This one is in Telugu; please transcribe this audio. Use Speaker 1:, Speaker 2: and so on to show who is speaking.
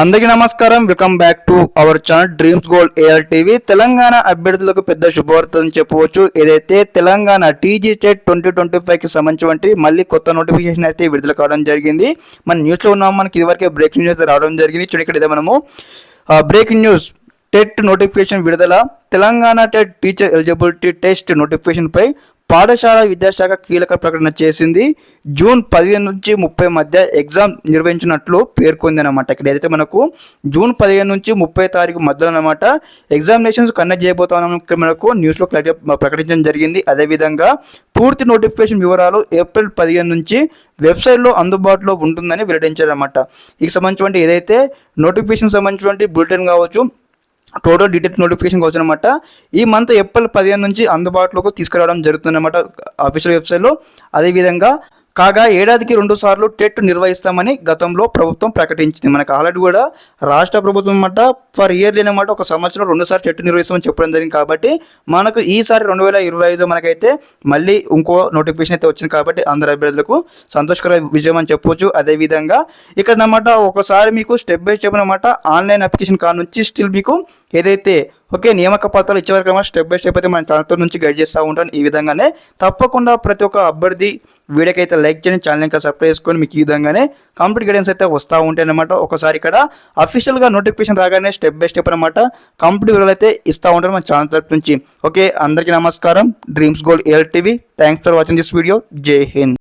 Speaker 1: అందరికీ నమస్కారం. Welcome back to our channel Dreams Gold AR TV Telangana అభ్యర్థులకు పెద్ద శుభవార్త అని చెప్పవచ్చు. ఏదైతే Telangana TG TET twenty twenty ఫైవ్కి సంబంధించి మళ్ళీ కొత్త నోటిఫికేషన్ అయితే విడుదల కావడం జరిగింది. మన న్యూస్లో ఉన్నాం. మనకి ఇదివరకే బ్రేకింగ్ న్యూస్ రావడం జరిగింది. చూడండి ఇక్కడ ఇదే మనము బ్రేకింగ్ న్యూస్ టెట్ నోటిఫికేషన్ విడుదల. Telangana TET teacher eligibility test నోటిఫికేషన్పై పాఠశాల విద్యాశాఖ కీలక ప్రకటన చేసింది. జూన్ పదిహేను నుంచి ముప్పై మధ్య ఎగ్జామ్ నిర్వహించినట్లు పేర్కొంది అనమాట ఇక్కడ ఏదైతే మనకు జూన్ పదిహేను నుంచి ముప్పై తారీఖు మధ్యలో అనమాట ఎగ్జామినేషన్స్ కండక్ట్ చేయబోతామని మనకు న్యూస్లో క్లారిటీ ప్రకటించడం జరిగింది. అదేవిధంగా పూర్తి నోటిఫికేషన్ వివరాలు ఏప్రిల్ పదిహేను నుంచి వెబ్సైట్లో అందుబాటులో ఉంటుందని వెల్లడించారన్నమాట. ఈ సంబంధించినటువంటి ఏదైతే నోటిఫికేషన్ సంబంధించినటువంటి బులెటిన్ కావచ్చు టోటల్ డీటెయిల్స్ నోటిఫికేషన్ కోసం అనమాట ఈ మంత్ ఏప్రిల్ పదిహేను నుంచి అందుబాటులోకి తీసుకురావడం జరుగుతుందన్నమాట అఫీషియల్ వెబ్సైట్లో అదేవిధంగా కాగా ఏడాదికి రెండు సార్లు టెట్ నిర్వహిస్తామని గతంలో ప్రభుత్వం ప్రకటించింది. మనకు ఆల్రెడీ కూడా రాష్ట్ర ప్రభుత్వం అన్నమాట ఫర్ ఇయర్లీ అనమాట ఒక సంవత్సరం రెండు సార్లు టెట్ నిర్వహిస్తామని చెప్పడం జరిగింది కాబట్టి మనకు ఈసారి రెండు వేల ఇరవై ఐదు మనకైతే మళ్ళీ ఇంకో నోటిఫికేషన్ అయితే వచ్చింది కాబట్టి అందరు అభ్యర్థులకు సంతోషకర విజయం అని చెప్పొచ్చు. అదేవిధంగా ఇక్కడ అన్నమాట ఒకసారి మీకు స్టెప్ బై స్టెప్ అనమాట ఆన్లైన్ అప్లికేషన్ కాడ నుంచి స్టిల్ మీకు ఏదైతే ఓకే నియామక పత్రాలు ఇచ్చేవరకు అనమాట స్టెప్ బై స్టెప్ అయితే మన ఛానల్తో నుంచి గైడ్ చేస్తూ ఉంటాను ఈ విధంగానే. తప్పకుండా ప్రతి ఒక్క అభ్యర్థి వీడియోకి అయితే లైక్ చేయండి ఛానల్ ఇంకా సబ్స్క్రైబ్ చేసుకొని మీకు ఈ విధంగానే కంప్లీట్ గైడెన్స్ అయితే వస్తూ ఉంటాయి అనమాట ఒకసారి ఇక్కడ అఫీషియల్గా నోటిఫికేషన్ రాగానే స్టెప్ బై స్టెప్ అనమాట కంప్లీట్ వివరాలు అయితే ఇస్తూ ఉంటారు మన ఛానల్ తరఫు నుంచి. ఓకే అందరికీ నమస్కారం. Dreams Gold L TV thanks for watching this video Jai Hind